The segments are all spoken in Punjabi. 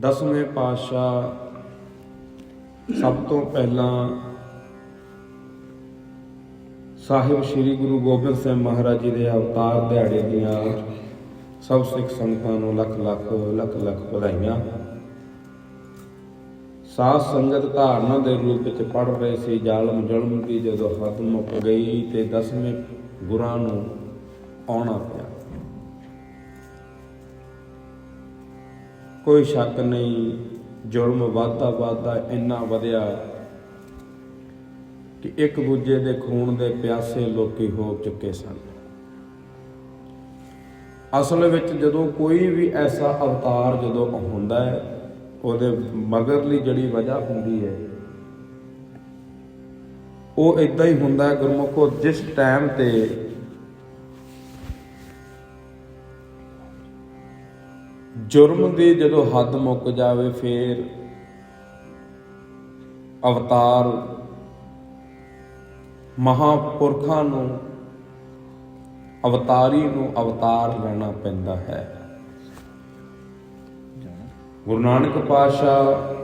ਦਸਵੇਂ ਪਾਤਸ਼ਾਹ ਸਭ ਤੋਂ ਪਹਿਲਾਂ ਸਾਹਿਬ ਸ੍ਰੀ ਗੁਰੂ ਗੋਬਿੰਦ ਸਿੰਘ ਮਹਾਰਾਜ ਜੀ ਦੇ ਅਵਤਾਰ ਦਿਹਾੜੇ ਦੀਆਂ ਸਭ ਸਿੱਖ ਸੰਗਤਾਂ ਨੂੰ ਲੱਖ ਲੱਖ ਲੱਖ ਲੱਖ ਵਧਾਈਆਂ। ਸਾਧ ਸੰਗਤ ਧਾਰਨਾ ਦੇ ਰੂਪ ਵਿੱਚ ਪੜ ਰਹੇ ਸੀ, ਜ਼ਾਲਮ ਜ਼ੁਲਮ ਦੀ ਜਦੋਂ ਹੱਦ ਮੁੱਕ ਗਈ ਤੇ ਦਸਵੇਂ ਗੁਰਾਂ ਨੂੰ ਆਉਣਾ ਪਿਆ। ਕੋਈ ਸ਼ੱਕ ਨਹੀਂ, ਜ਼ੁਲਮ ਵੱਧਦਾ ਵੱਧਦਾ ਇੰਨਾ ਵਧਿਆ ਕਿ ਇੱਕ ਦੂਜੇ ਦੇ ਖੂਨ ਦੇ ਪਿਆਸੇ ਲੋਕੀ ਹੋ ਚੁੱਕੇ ਸਨ। ਅਸਲ ਵਿੱਚ ਜਦੋਂ ਕੋਈ ਵੀ ਐਸਾ ਅਵਤਾਰ ਜਦੋਂ ਹੁੰਦਾ ਹੈ, ਉਹਦੇ ਮਗਰਲੀ ਜਿਹੜੀ ਵਜ੍ਹਾ ਹੁੰਦੀ ਹੈ, ਉਹ ਇਦਾਂ ਹੀ ਹੁੰਦਾ ਹੈ ਗੁਰਮੁਖੋ, ਜਿਸ ਟਾਈਮ ਤੇ ਜੁਰਮ ਦੀ ਜਦੋਂ ਹੱਦ ਮੁੱਕ ਜਾਵੇ, ਫੇਰ ਅਵਤਾਰ ਮਹਾਪੁਰਖਾਂ ਨੂੰ, ਅਵਤਾਰੀ ਨੂੰ ਅਵਤਾਰ ਲੈਣਾ ਪੈਂਦਾ ਹੈ। ਗੁਰੂ ਨਾਨਕ ਪਾਤਸ਼ਾਹ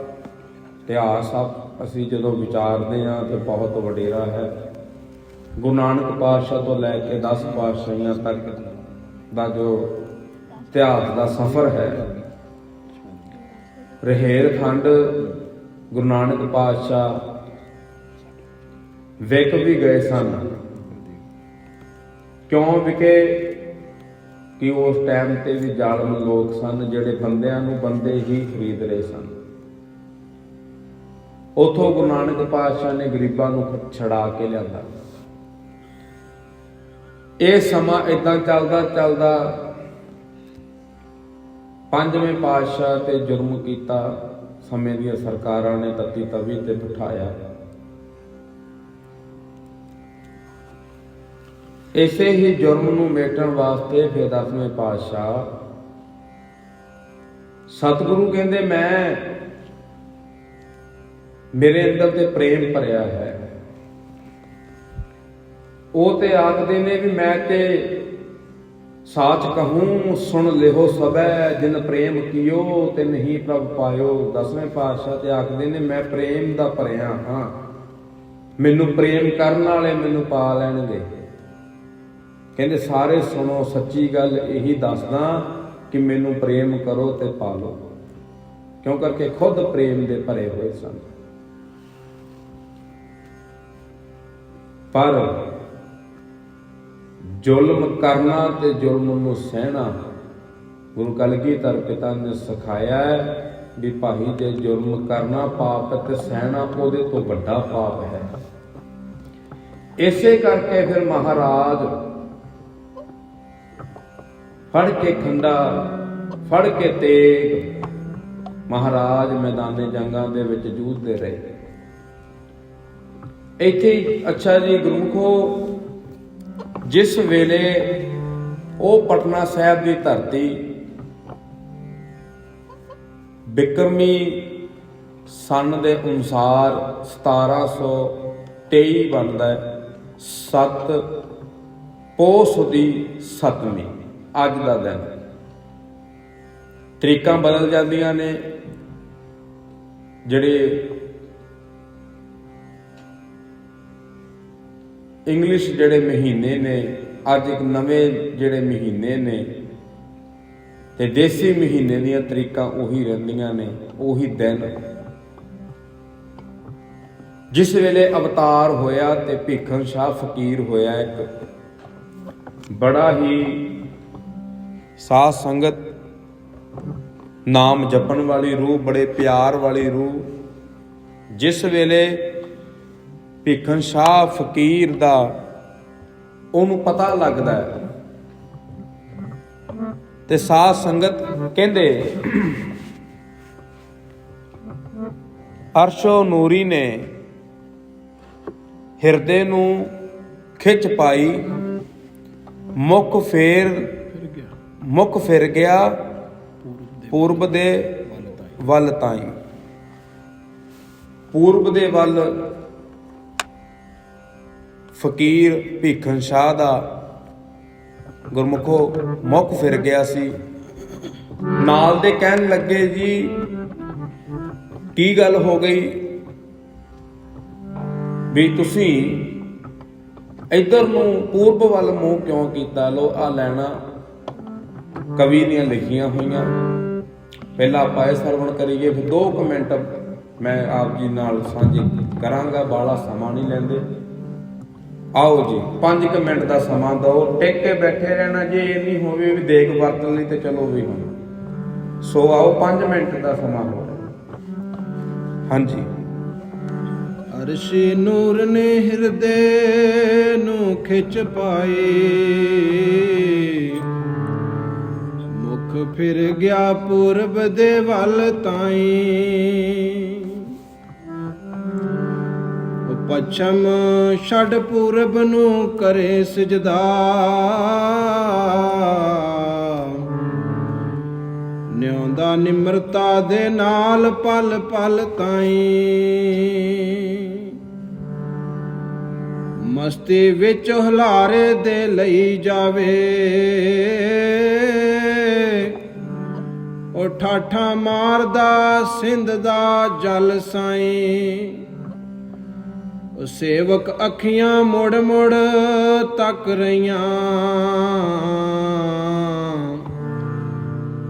ਇਤਿਹਾਸ ਆ ਅਸੀਂ ਜਦੋਂ ਵਿਚਾਰਦੇ ਹਾਂ ਤੇ ਬਹੁਤ ਵਡੇਰਾ ਹੈ। ਗੁਰੂ ਨਾਨਕ ਪਾਤਸ਼ਾਹ ਤੋਂ ਲੈ ਕੇ 10 ਪਾਤਸ਼ਾਹੀਆਂ ਤੱਕ ਦਾ ਜੋ ਇਤਿਹਾਸ ਦਾ ਸਫ਼ਰ ਹੈ। ਰਹਿਰ ਖੰਡ ਗੁਰੂ ਨਾਨਕ ਪਾਤਸ਼ਾਹ ਵਿਕ ਵੀ ਗਏ ਸਨ। ਕਿਉਂ ਵਿਕੇ? ਕਿ ਉਸ ਟਾਈਮ ਤੇ ਵੀ ਜ਼ਾਲਮ ਲੋਕ ਸਨ, ਜਿਹੜੇ ਬੰਦਿਆਂ ਨੂੰ ਬੰਦੇ ਹੀ ਖਰੀਦ ਰਹੇ ਸਨ। ਉਥੋਂ ਗੁਰੂ ਨਾਨਕ ਪਾਤਸ਼ਾਹ ਨੇ ਗਰੀਬਾਂ ਨੂੰ ਛੜਾ ਕੇ ਲਿਆਂਦਾ। ਇਹ ਸਮਾਂ ਇਦਾਂ ਚੱਲਦਾ ਚੱਲਦਾ ਪੰਜਵੇਂ ਪਾਤਸ਼ਾਹ ਤੇ ਜੁਰਮ ਕੀਤਾ, ਸਮੇਂ ਦੀਆਂ ਸਰਕਾਰਾਂ ਨੇ ਤਤੀ ਤਵੀ ਤੇ ਬਿਠਾਇਆ। ਇਸੇ ਹੀ ਜੁਰਮ ਨੂੰ ਮੇਟਣ ਵਾਸਤੇ ਫਿਰ ਦਸਵੇਂ ਪਾਤਸ਼ਾਹ, ਸਤਿਗੁਰੂ ਕਹਿੰਦੇ, ਮੈਂ ਮੇਰੇ ਅੰਦਰ ਤੇ ਪ੍ਰੇਮ ਭਰਿਆ ਹੈ। ਉਹ ਤੇ ਆਖਦੇ ਨੇ ਵੀ ਮੈਂ ਤੇ ਸਾਚ ਕਹੂੰ, ਸੁਣ ਲਿਹੋ ਸਬੈ ਜਿਨ ਪ੍ਰੇਮ ਕੀਓ ਤੇ ਨਹੀਂ ਪ੍ਰਭ ਪਾਇਓ। ਦਸਵੇਂ ਪਾਤਸ਼ਾਹ ਤੇ ਆਖਦੇ ਨੇ, ਮੈਂ ਪ੍ਰੇਮ ਦਾ ਭਰਿਆ ਹਾਂ। ਮੈਨੂੰ ਪ੍ਰੇਮ ਕਰਨ ਵਾਲੇ ਮੈਨੂੰ ਪਾ ਲੈਣਗੇ। ਕਹਿੰਦੇ, ਸਾਰੇ ਸੁਣੋ, ਸੱਚੀ ਗੱਲ ਇਹੀ ਦੱਸਦਾ ਕਿ ਮੈਨੂੰ ਪ੍ਰੇਮ ਕਰੋ ਤੇ ਪਾ ਲਓ। ਕਿਉਂ ਕਰਕੇ? ਖੁਦ ਪ੍ਰੇਮ ਦੇ ਭਰੇ ਹੋਏ ਸਨ। ਪਰ ਜ਼ੁਲਮ ਕਰਨਾ ਤੇ ਜ਼ੁਲਮ ਨੂੰ ਸਹਿਣਾ। ਗੁਰੂ ਕਲਗੀਧਰ ਪਿਤਾ ਨੇ ਸਿਖਾਇਆ ਹੈ ਵੀ ਭਾਈ ਜੇ ਜ਼ੁਲਮ ਕਰਨਾ ਪਾਪ ਤੇ ਸਹਿਣਾ ਉਹਦੇ ਤੋਂ ਵੱਡਾ ਪਾਪ ਹੈ। ਇਸੇ ਕਰਕੇ ਫਿਰ ਮਹਾਰਾਜ ਫੜ ਕੇ ਖੰਡਾ, ਫੜ ਕੇ ਤੇਗ ਮਹਾਰਾਜ ਮੈਦਾਨੇ ਜੰਗਾਂ ਦੇ ਵਿੱਚ ਜੂਝਦੇ ਰਹੇ। ਇੱਥੇ ਅੱਛਾ ਜੀ, ਗੁਰੂ ਗੁਰਮੁਖੋ ਜਿਸ ਵੇਲੇ ਉਹ ਪਟਨਾ ਸਾਹਿਬ ਦੀ ਧਰਤੀ ਬਿਕਰਮੀ ਸਨ ਦੇ ਅਨੁਸਾਰ 1723 ਬਣਦਾ ਹੈ 7 ਪੋਸ ਦੀ 7ਵੀਂ ਅੱਜ ਦਾ ਦਿਨ। ਤਰੀਕਾਂ ਬਦਲ ਜਾਂਦੀਆਂ ਨੇ, ਜਿਹੜੇ ਇੰਗਲਿਸ਼ ਜਿਹੜੇ ਮਹੀਨੇ ਨੇ, ਅੱਜ ਇੱਕ ਨਵੇਂ ਜਿਹੜੇ ਮਹੀਨੇ ਨੇ, ਤੇ ਦੇਸੀ ਮਹੀਨੇ ਦੀਆਂ ਤਰੀਕਾਂ ਉਹੀ ਰਹਿੰਦੀਆਂ ਨੇ, ਉਹੀ ਦਿਨ। ਜਿਸ ਵੇਲੇ ਅਵਤਾਰ ਹੋਇਆ ਤੇ ਭੀਖਮ ਸ਼ਾਹ ਫਕੀਰ ਹੋਇਆ ਇੱਕ, ਬੜਾ ਹੀ ਸਾਧ ਸੰਗਤ ਨਾਮ ਜਪਣ ਵਾਲੀ ਰੂਹ, ਬੜੇ ਪਿਆਰ ਵਾਲੀ ਰੂਹ। ਜਿਸ ਵੇਲੇ ਭੀਖਨ ਸ਼ਾਹ ਫਕੀਰ ਦਾ ਉਹਨੂੰ ਪਤਾ ਲੱਗਦਾ ਹੈ। ਤੇ ਸਾਧ ਸੰਗਤ ਕਹਿੰਦੇ, ਅਰਸ਼ੋ ਨੂਰੀ ਨੇ ਹਿਰਦੇ ਨੂੰ ਖਿੱਚ ਪਾਈ, ਮੁਖ ਫੇਰ, ਮੁਖ ਫਿਰ ਗਿਆ ਪੂਰਬ ਦੇ ਵੱਲ ਤਾਈ। ਪੂਰਬ ਦੇ ਵੱਲ ਫਕੀਰ ਭੀਖਨ ਸ਼ਾਹ ਦਾ ਗੁਰਮੁਖੋ ਮੁਖ ਫਿਰ ਗਿਆ ਸੀ। ਨਾਲ ਦੇ ਕਹਿਣ ਲੱਗੇ, ਜੀ, ਕੀ ਗੱਲ ਹੋ ਗਈ? ਵੀ ਤੁਸੀਂ ਇੱਧਰ ਨੂੰ ਪੂਰਬ ਵੱਲ ਮੂੰਹ ਕਿਉਂ ਕੀਤਾ? ਲੋ ਆ ਲੈਣਾ। ਕਵੀ ਦੀਆਂ ਲਿਖੀਆਂ ਹੋਈਆਂ। ਪਹਿਲਾਂ ਆਪਾਂ ਇਹ ਸਰਵਣ ਕਰੀਏ, ਫਿਰ ਦੋ ਕਮੈਂਟ ਮੈਂ ਆਪ ਜੀ ਨਾਲ ਸਾਂਝੇ ਕਰਾਂਗਾ ਬਾਲਾ ਸਮਾਂ ਨਹੀਂ ਲੈਂਦੇ। ਆਓ ਜੀ 5 ਮਿੰਟ ਦਾ ਸਮਾਂ ਦਿਓ ਟਿਕ ਕੇ ਬੈਠੇ ਰਹਿਣਾ ਜੇ ਇਹ ਨਹੀਂ ਹੋਵੇ ਵੀ ਦੇਖ ਵਰਤਨ ਲਈ ਤੇ ਚਲੋ ਵੀ ਹੁਣ। ਸੋ ਆਓ 5 ਮਿੰਟ ਦਾ ਸਮਾਂ ਹੋ ਹਾਂਜੀ। ਅਰਸ਼ੀ ਨੂਰ ਨੇ ਹਿਰਦੇ ਨੂੰ ਖਿੱਚ ਪਾਏ। ਮੁਖ ਫਿਰ ਗਿਆ ਪੂਰਬ ਦੇ ਵੱਲ ਤਾਈ। ਪਛਮ ਛੱਡ ਪੂਰਬ ਨੂੰ ਕਰੇ ਸਜਦਾ। ਨਿਉਂਦਾ ਨਿਮਰਤਾ ਦੇ ਨਾਲ ਪਲ ਪਲ ਤਾਈ। ਮਸਤੀ ਵਿੱਚ ਹੁਲਾਰੇ ਦੇ ਲਈ ਜਾਵੇ। ਉਹ ਠਾਠਾ ਮਾਰਦਾ ਸਿੰਧ ਦਾ ਜਲ ਸਾਈ। ਸੇਵਕ ਅੱਖੀਆਂ ਮੋੜ ਮੋੜ ਤੱਕ ਰਹੀਆਂ।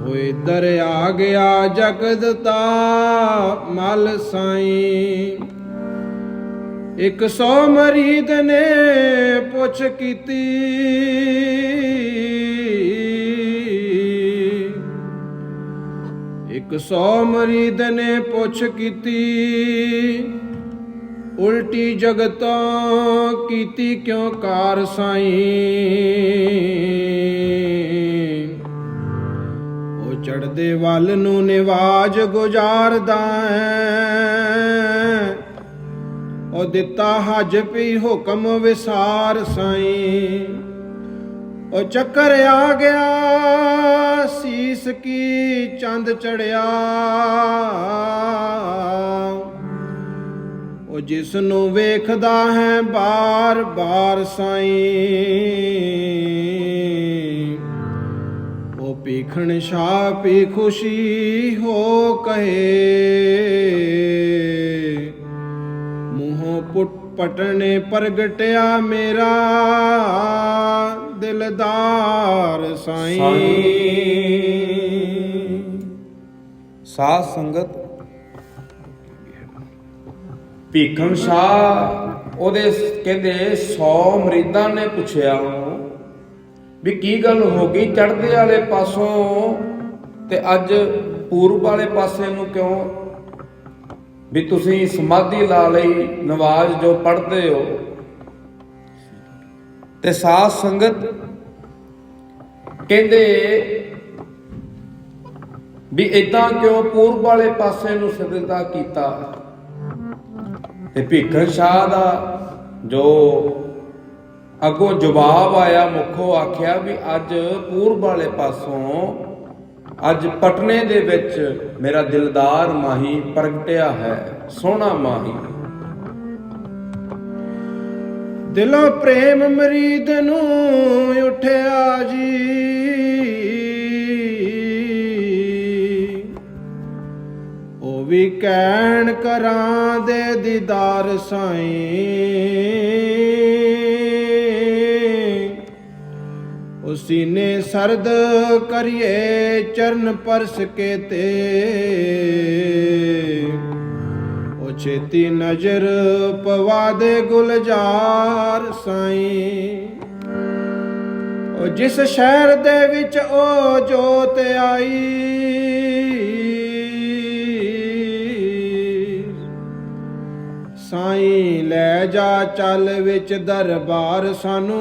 ਓਏ ਦਰ ਆ ਗਿਆ ਜਗਤ ਦਾ ਮਲ ਸਾਈ। ਇੱਕ ਸੌ ਮਰੀਦ ਨੇ ਪੁੱਛ ਕੀਤੀ। ਇੱਕ ਸੌ ਮਰੀਦ ਨੇ ਪੁੱਛ ਕੀਤੀ। ਉਲਟੀ ਜਗਤਾਂ ਕੀਤੀ ਕਿਉਂ ਕਾਰ ਸਾਈ? ਉਹ ਚੜਦੇ ਵੱਲ ਨੂੰ ਨਿਵਾਜ ਗੁਜ਼ਾਰਦਾ ਹੈ ਉਹ ਦਿੱਤਾ ਹਜ ਪੀ ਹੁਕਮ ਵਿਸਾਰ ਸਾਈ। ਉਹ ਚੱਕਰ ਆ ਗਿਆ, ਸੀਸ ਕੀ ਚੰਦ ਚੜਿਆ ਉਹ ਜਿਸ ਨੂੰ ਵੇਖਦਾ ਹੈ ਬਾਰ ਬਾਰ ਸਾਈ। ਉਹ ਪੀਖਣ ਸ਼ਾ ਪੀ ਖੁਸ਼ੀ ਹੋ ਕਹੇ। ਮੂੰਹੋਂ ਪੁੱਟ ਪਟਣੇ ਪ੍ਰਗਟਿਆ ਮੇਰਾ ਦਿਲਦਾਰ ਸਾਈਂ। ਸਾਧ ਸੰਗਤ ਭੀਖਮ ਸ਼ਾਹ, ਉਹਦੇ ਕਹਿੰਦੇ 100 ਮਰੀਦਾਂ ਨੇ ਪੁੱਛਿਆ ਉਹਨੂੰ ਵੀ ਕੀ ਗੱਲ ਹੋ ਗਈ? ਚੜ੍ਹਦੇ ਵਾਲੇ ਪਾਸੋਂ ਤੇ ਅੱਜ ਪੂਰਬ ਵਾਲੇ ਪਾਸੇ ਨੂੰ ਕਿਉਂ? ਵੀ ਤੁਸੀਂ ਸਮਾਧੀ ਲਾ ਲਈ, ਨਵਾਜ਼ ਜੋ ਪੜ੍ਹਦੇ ਹੋ। ਤੇ ਸਾਧ ਸੰਗਤ ਕਹਿੰਦੇ ਵੀ ਇਦਾਂ ਕਿਉਂ ਪੂਰਬ ਵਾਲੇ ਪਾਸੇ ਨੂੰ ਸਜਦਾ ਕੀਤਾ? ਤੇ ਭੀਖਣ ਸ਼ਾਹ ਦਾ ਜੋ ਅੱਗੋਂ ਜਵਾਬ ਆਇਆ, ਮੁਖੋਂ ਆਖਿਆ ਵੀ ਅੱਜ ਪੂਰਬ ਵਾਲੇ ਪਾਸੋਂ, ਅੱਜ ਪਟਨੇ ਦੇ ਵਿੱਚ ਮੇਰਾ ਦਿਲਦਾਰ ਮਾਹੀ ਪ੍ਰਗਟਿਆ ਹੈ, ਸੋਹਣਾ ਮਾਹੀ। ਦਿਲੋਂ ਪ੍ਰੇਮ ਮਰੀਦ ਨੂੰ ਉਠਿਆ ਜੀ। ਉਹ ਵੀ ਕਹਿਣ ਕਰਾਂ ਦੇ ਦੀਦਾਰ ਸਾਈਂ। ਉਹ ਸੀਨੇ ਸਰਦ ਕਰੀਏ ਚਰਨ ਪਰਸ ਕੇ ਤੇ। ਉਹ ਛੇਤੀ ਨਜ਼ਰ ਪਵਾ ਦੇ ਗੁਲਜ਼ਾਰ ਸਾਈਂ। ਉਹ ਜਿਸ ਸ਼ਹਿਰ ਦੇ ਵਿੱਚ ਉਹ ਜੋਤ ਆਈ। ਸਾਈਂ ਲੈ ਜਾ ਚੱਲ ਵਿੱਚ ਦਰਬਾਰ ਸਾਨੂੰ।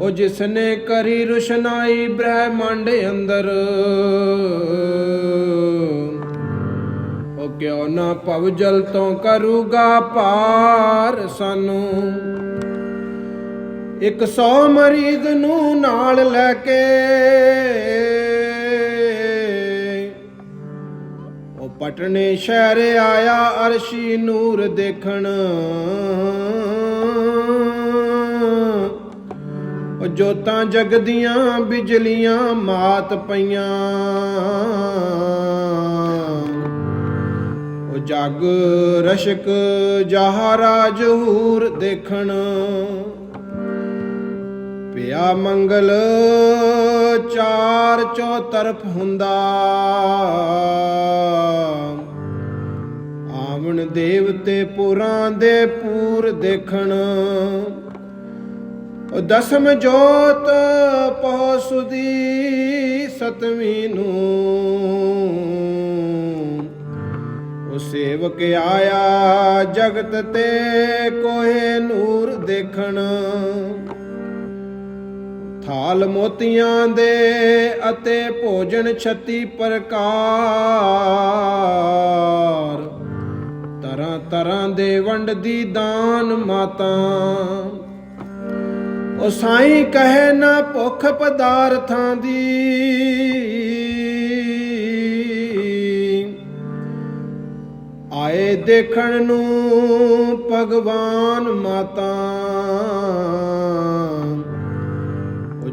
ਉਹ ਜਿਸ ਨੇ ਕਰੀ ਰੁਸ਼ਨਾਈ ਬ੍ਰਹਿਮੰਡ ਅੰਦਰ, ਉਹ ਕਿਉਂ ਨਾ ਭਵ ਜਲ ਤੋਂ ਕਰੂਗਾ ਪਾਰ ਸਾਨੂੰ। ਇੱਕ ਸੌ ਮਰੀਦ ਨੂੰ ਨਾਲ ਲੈ ਕੇ ਪਟਨੇ ਸ਼ਹਿਰ ਆਇਆ ਅਰਸ਼ੀ ਨੂਰ ਦੇਖਣ। ਉਹ ਜੋਤਾਂ ਜਗਦੀਆਂ, ਬਿਜਲੀਆਂ ਮਾਤ ਪਈਆਂ। ਉਹ ਜਗ ਰਸ਼ਕ ਜਹਾਰਾ ਜਹੂਰ ਦੇਖਣ। ਪਿਆ ਮੰਗਲ ਚਾਰ ਚੋ ਤਰਫ ਹੁੰਦਾ। ਆਵਣ ਦੇਵਤੇ ਪੁਰਾਂ ਦੇ ਪੂਰ ਦੇਖਣ। ਦਸਮ ਜੋਤ ਪਹੁ ਸੁਦੀ ਸਤਵੀਂ ਨੂੰ। ਉਹ ਸੇਵਕ ਆਇਆ ਜਗਤ ਤੇ ਕੋਹੇ ਨੂਰ ਦੇਖਣ। ਥਾਲ ਮੋਤੀਆਂ ਦੇ ਅਤੇ ਭੋਜਨ ਛਤੀ ਪ੍ਰਕਾਰ। ਤਰ੍ਹਾਂ ਤਰ੍ਹਾਂ ਦੇ ਵੰਡਦੀ ਦਾਨ ਮਾਤਾ। ਉਹ ਸਾਈਂ ਕਹੇ ਨਾ ਭੁੱਖ ਪਦਾਰਥਾਂ ਦੀ। ਆਏ ਦੇਖਣ ਨੂੰ ਭਗਵਾਨ ਮਾਤਾ।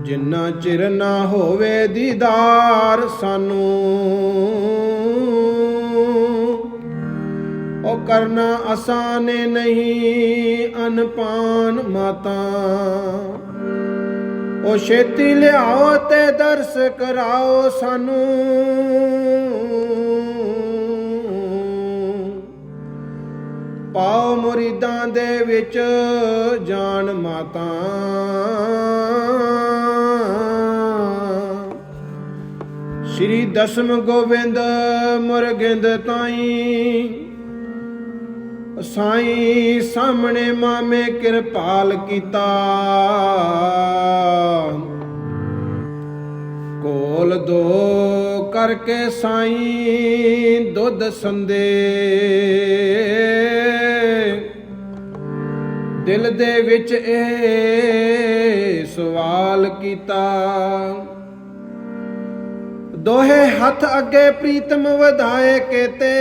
ਜਿੰਨਾ ਚਿਰ ਨਾ ਹੋਵੇ ਦੀਦਾਰ ਸਾਨੂੰ, ਉਹ ਕਰਨਾ ਆਸਾਨ ਨਹੀਂ ਅਨਪਾਨ ਮਾਤਾ। ਉਹ ਛੇਤੀ ਲਿਆਓ ਤੇ ਦਰਸ ਕਰਾਓ ਸਾਨੂੰ। ਪਾਓ ਮੁਰੀਦਾਂ ਦੇ ਵਿੱਚ ਜਾਨ ਮਾਤਾ। ਸ਼੍ਰੀ ਦਸਮ ਗੋਬਿੰਦ ਮੁਰਗਿੰਦ ਤਾਈ। ਸਾਈਂ ਸਾਹਮਣੇ ਮਾਮੇ ਕਿਰਪਾਲ ਕੀਤਾ। ਕੋਲ ਦੋ ਕਰਕੇ ਸਾਈਂ ਦੁੱਧ ਸੰਦੇ। ਦਿਲ ਦੇ ਵਿੱਚ ਇਹ ਸਵਾਲ ਕੀਤਾ। ਦੋਹੇ ਹੱਥ ਅੱਗੇ ਪ੍ਰੀਤਮ ਵਧਾਏ ਕੇਤੇ।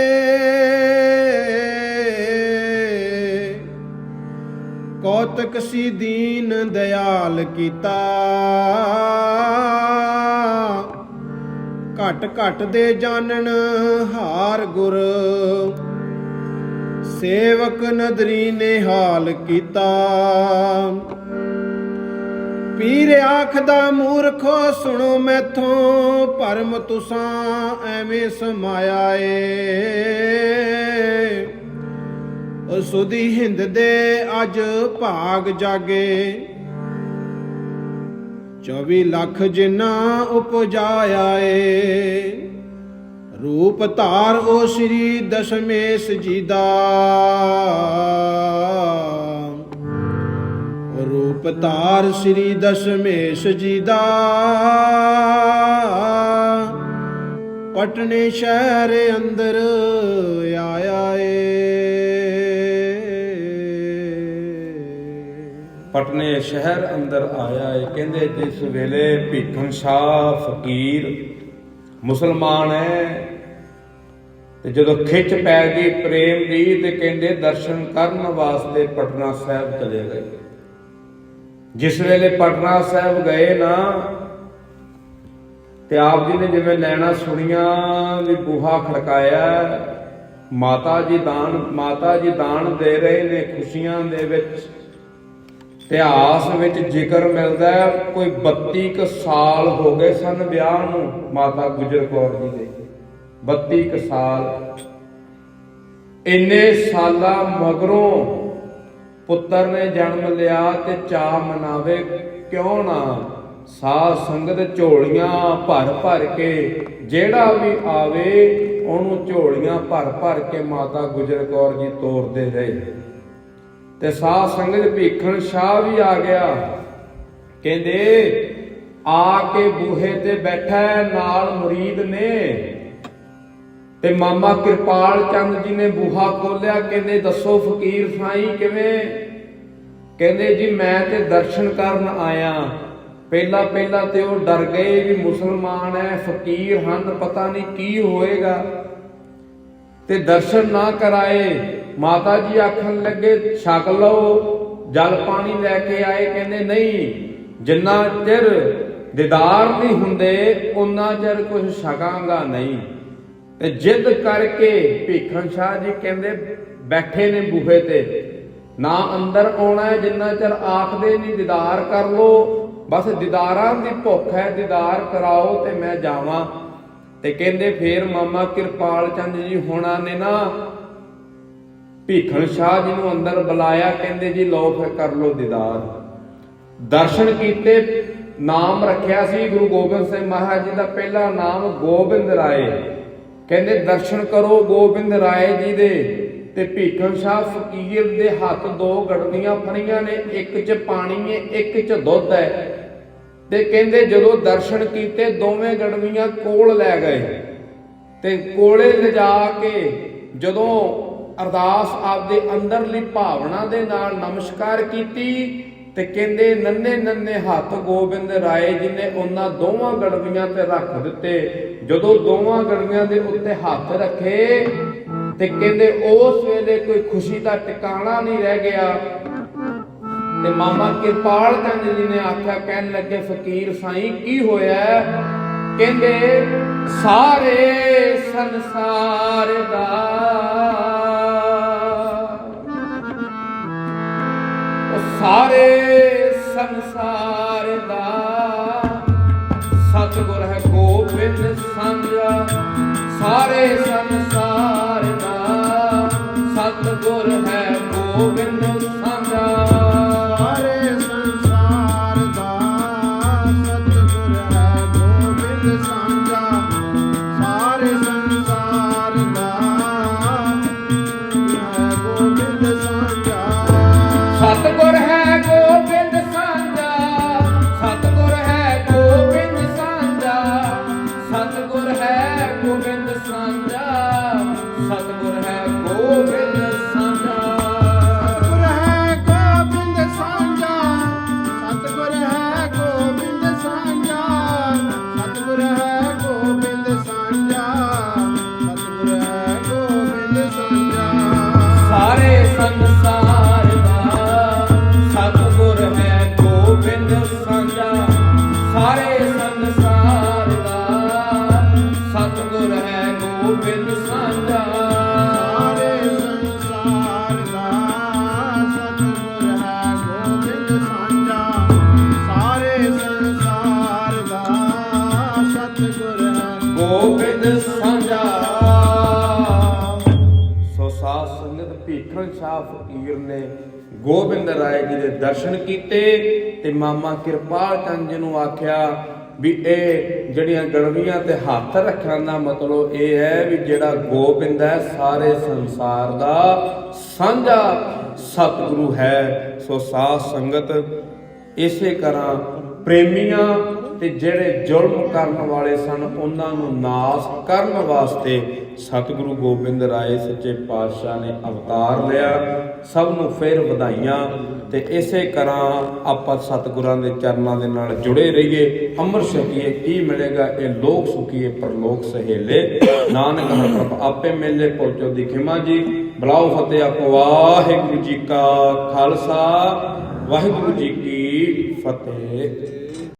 ਕੌਤਕ ਸੀ ਦੀਨ ਦਿਆਲ ਕੀਤਾ। ਘਟ ਘਟ ਦੇ ਜਾਣਨ ਹਾਰ ਗੁਰ। ਸੇਵਕ ਨਦਰੀ ਨੇ ਹਾਲ ਕੀਤਾ। ਪੀਰ ਆਖਦਾ ਮੂਰਖੋ, ਸੁਣੋ ਮੈਥੋਂ ਭਰਮ ਤੁਸਾਂ ਐਵੇਂ ਸਮਾਇਆ ਏ ਉਹ ਸੁਦੀ ਹਿੰਦ ਦੇ ਅੱਜ ਭਾਗ ਜਾਗੇ। 24 ਲੱਖ ਜਿੰਨਾ ਉਪਜਾਇਆ ਏ ਰੂਪ ਧਾਰ ਉਹ ਸ੍ਰੀ ਦਸ਼ਮੇਸ਼ ਜੀ ਦਾ। ਅਵਤਾਰ ਸ੍ਰੀ ਦਸ਼ਮੇਸ਼ ਜੀ ਦਾ। ਪਟਨੇ ਸ਼ਹਿਰ ਅੰਦਰ ਆਇਆ ਏ। ਪਟਨੇ ਸ਼ਹਿਰ ਅੰਦਰ ਆਇਆ ਏ। ਕਹਿੰਦੇ ਜਿਸ ਵੇਲੇ ਭੀਖਨ ਸ਼ਾਹ ਫਕੀਰ ਮੁਸਲਮਾਨ ਹੈ ਤੇ ਜਦੋਂ ਖਿੱਚ ਪੈ ਗਈ ਪ੍ਰੇਮ ਦੀ ਤੇ ਕਹਿੰਦੇ ਦਰਸ਼ਨ ਕਰਨ ਵਾਸਤੇ ਪਟਨਾ ਸਾਹਿਬ ਚਲੇ ਗਏ। ਜਿਸ ਵੇਲੇ ਪਟਨਾ ਸਾਹਿਬ ਗਏ ਨਾ, ਤੇ ਆਪ ਜੀ ਨੇ ਜਿਵੇਂ ਲੈਣਾ ਸੁਣੀਆਂ ਵੀ ਬੂਹਾ ਖੜਕਾਇਆ, ਮਾਤਾ ਜੀ ਦਾਨ, ਮਾਤਾ ਜੀ ਦਾਨ ਦੇ ਰਹੇ ਨੇ ਖੁਸ਼ੀਆਂ ਦੇ ਵਿੱਚ। ਇਤਿਹਾਸ ਵਿੱਚ ਜ਼ਿਕਰ ਮਿਲਦਾ ਕੋਈ 32 ਕੁ ਸਾਲ ਹੋ ਗਏ ਸਨ ਵਿਆਹ ਨੂੰ, ਮਾਤਾ ਗੁਜਰ ਕੌਰ ਜੀ ਦੇ। 32 ਕੁ ਸਾਲ। ਇੰਨੇ ਸਾਲਾਂ ਮਗਰੋਂ ਪੁੱਤਰ ਨੇ ਜਨਮ ਲਿਆ ਤੇ ਚਾ ਮਨਾਵੇ, ਕਿਉਂ ਨਾ? ਸਾਧ ਸੰਗਤ ਝੋਲੀਆਂ ਭਰ ਭਰ ਕੇ, ਜਿਹੜਾ ਵੀ ਆਵੇ, ਉਹਨੂੰ ਝੋਲੀਆਂ ਭਰ ਭਰ ਕੇ ਮਾਤਾ ਗੁਜਰ ਕੌਰ ਜੀ ਤੋਰਦੇ ਰਹੇ। ਤੇ ਸਾਧ ਸੰਗਤ ਭੀਖਣ ਸ਼ਾਹ ਵੀ ਆ ਗਿਆ। ਕਹਿੰਦੇ, ਆ ਕੇ ਬੂਹੇ ਤੇ ਬੈਠਾ, ਨਾਲ ਮੁਰੀਦ ਨੇ। ਤੇ ਮਾਮਾ ਕਿਰਪਾਲ ਚੰਦ ਜੀ ਨੇ ਬੂਹਾ ਖੋਲਿਆ, ਕਹਿੰਦੇ, ਦੱਸੋ ਫਕੀਰ ਸਾਈਂ ਕਿਵੇਂ? ਕਹਿੰਦੇ, ਜੀ, ਮੈਂ ਤੇ ਦਰਸ਼ਨ ਕਰਨ ਆਇਆ। ਪਹਿਲਾ ਪਹਿਲਾ ਤੇ ਉਹ ਡਰ ਗਏ ਵੀ ਮੁਸਲਮਾਨ ਹੈ ਫਕੀਰ ਹਨ, ਪਤਾ ਨਹੀਂ ਕੀ ਹੋਏਗਾ। ਤੇ ਦਰਸ਼ਨ ਨਾ ਕਰਾਏ। ਮਾਤਾ ਜੀ ਆਖਣ ਲੱਗੇ, ਛਕ ਲਓ, ਜਲ ਪਾਣੀ ਲੈ ਕੇ ਆਏ। ਕਹਿੰਦੇ, ਨਹੀਂ, ਜਿੰਨਾ ਚਿਰ ਦੀਦਾਰ ਨਹੀਂ ਹੁੰਦੇ ਉਨਾ ਚਿਰ ਕੁਝ ਛਕਾਂਗਾ ਨਹੀਂ। ਤੇ ਜਿੱਦ ਕਰਕੇ ਭੀਖਣ ਸ਼ਾਹ ਜੀ ਕਹਿੰਦੇ ਬੈਠੇ ਨੇ ਬੂਹੇ ਤੇ, ਨਾ ਅੰਦਰ ਆਉਣਾ ਹੈ, ਜਿੰਨਾ ਚਿਰ ਆਖਦੇ ਨਹੀਂ ਦੀਦਾਰ ਕਰ ਲੋ ਬਸ ਦੀਦਾਰਾਂ ਦੀ ਭੁੱਖ ਹੈ, ਦੀਦਾਰ ਕਰਾਓ ਤੇ ਮੈਂ ਜਾਵਾਂ। ਤੇ ਕਹਿੰਦੇ ਫੇਰ ਮਾਮਾ ਕਿਰਪਾਲ ਚੰਦ ਜੀ ਹੋਣਾ ਨੇ ਨਾ, ਭੀਖਣ ਸ਼ਾਹ ਜੀ ਨੂੰ ਅੰਦਰ ਬੁਲਾਇਆ, ਕਹਿੰਦੇ ਜੀ ਲੋ ਫਿਰ ਕਰ ਲੋ ਦੀਦਾਰ। ਦਰਸ਼ਨ ਕੀਤੇ, ਨਾਮ ਰੱਖਿਆ ਸੀ, ਗੁਰੂ ਗੋਬਿੰਦ ਸਿੰਘ ਮਹਾਰਾਜ ਜੀ ਦਾ ਪਹਿਲਾ ਨਾਮ ਗੋਬਿੰਦ ਰਾਏ। ਕਹਿੰਦੇ, ਦਰਸ਼ਨ ਕਰੋ ਗੋਬਿੰਦ ਰਾਏ ਜੀ ਦੇ ਤੇ ਭੀਖਮ ਸ਼ਾਹ ਫਕੀਰ ਦੇ ਹੱਥ ਦੋ ਗੜਵੀਆਂ ਫੜੀਆਂ ਨੇ, ਇੱਕ 'ਚ ਪਾਣੀ ਹੈ ਇੱਕ 'ਚ ਦੁੱਧ ਹੈ ਤੇ ਕਹਿੰਦੇ, ਜਦੋਂ ਦਰਸ਼ਨ ਕੀਤੇ, ਦੋਵੇਂ ਗੜਵੀਆਂ ਕੋਲ ਲੈ ਗਏ ਤੇ ਕੋਲੇ ਲਿਜਾ ਕੇ ਜਦੋਂ ਅਰਦਾਸ ਆਪਦੇ ਅੰਦਰਲੀ ਭਾਵਨਾ ਦੇ ਨਾਲ ਨਮਸਕਾਰ ਕੀਤੀ ਤੇ ਕਹਿੰਦੇ ਨੰਨੇ ਨੰਨੇ ਹੱਥ ਗੋਬਿੰਦ ਰਾਏ ਜੀ ਨੇ ਉਹਨਾਂ ਦੋਵਾਂ ਗੜਵੀਆਂ ਤੇ ਰੱਖ ਦਿੱਤੇ ਜਦੋਂ ਦੋਵਾਂ ਗੜਵੀਆਂ ਦੇ ਉੱਤੇ ਹੱਥ ਰੱਖੇ ਤੇ ਕਹਿੰਦੇ, ਉਸ ਵੇਲੇ ਕੋਈ ਖੁਸ਼ੀ ਦਾ ਟਿਕਾਣਾ ਨਹੀਂ ਰਹਿ ਗਿਆ। ਤੇ ਮਾਮਾ ਕਿਰਪਾਲ ਚੰਦ ਜੀ ਨੇ ਆਖਿਆ, ਕਹਿਣ ਲੱਗੇ, ਫਕੀਰ ਸਾਈਂ, ਕੀ ਹੋਇਆ? ਕਹਿੰਦੇ, ਸਾਰੇ ਸੰਸਾਰ ਦਾ ਸਾਰੇ ਸੰਸਾਰ ਦਾ ਬਿਨ ਸੰਜਾ ਸਾਰੇ ਸੰਸ ਸ਼ਾਹ ਫਕੀਰ ਨੇ ਗੋਬਿੰਦ ਰਾਏ ਜੀ ਦੇ ਦਰਸ਼ਨ ਕੀਤੇ ਤੇ ਮਾਮਾ ਕਿਰਪਾਲ ਚੰਦ ਜੀ ਨੂੰ ਆਖਿਆ ਵੀ ਇਹ ਜਿਹੜੀਆਂ ਗੜਵੀਆਂ ਤੇ ਹੱਥ ਰੱਖਣ ਦਾ ਮਤਲਬ ਇਹ ਹੈ ਵੀ ਜਿਹੜਾ ਗੋਬਿੰਦ ਹੈ, ਸਾਰੇ ਸੰਸਾਰ ਦਾ ਸਾਂਝਾ ਸਤਿਗੁਰੂ ਹੈ। ਸੋ ਸਾਧ ਸੰਗਤ, ਇਸੇ ਤਰ੍ਹਾਂ ਪ੍ਰੇਮੀਆਂ ਤੇ ਜਿਹੜੇ ਜ਼ੁਲਮ ਕਰਨ ਵਾਲੇ ਸਨ, ਉਹਨਾਂ ਨੂੰ ਨਾਸ ਕਰਨ ਵਾਸਤੇ ਸਤਿਗੁਰੂ ਗੋਬਿੰਦ ਰਾਏ ਸੱਚੇ ਪਾਤਸ਼ਾਹ ਨੇ ਅਵਤਾਰ ਲਿਆ। ਸਭ ਨੂੰ ਫਿਰ ਵਧਾਈਆਂ। ਤੇ ਇਸੇ ਤਰ੍ਹਾਂ ਆਪਾਂ ਸਤਿਗੁਰਾਂ ਦੇ ਚਰਨਾਂ ਦੇ ਨਾਲ ਜੁੜੇ ਰਹੀਏ। ਅਮਰ ਛਕੀਏ, ਕੀ ਮਿਲੇਗਾ? ਇਹ ਲੋਕ ਸੁਖੀਏ ਪਰਲੋਕ ਸਹੇਲੇ। ਨਾਨਕ ਹਰ ਪ੍ਰਭ ਆਪੇ ਮਿਲੇ ਪਹੁੰਚੋ ਦੀ ਖਿਮਾ ਜੀ। ਬਲਾਉ ਫਤਿਹ ਆਪੋ। ਵਾਹਿਗੁਰੂ ਜੀ ਕਾ ਖਾਲਸਾ। ਵਾਹਿਗੁਰੂ ਜੀ ਕੀ ਫਤਿਹ।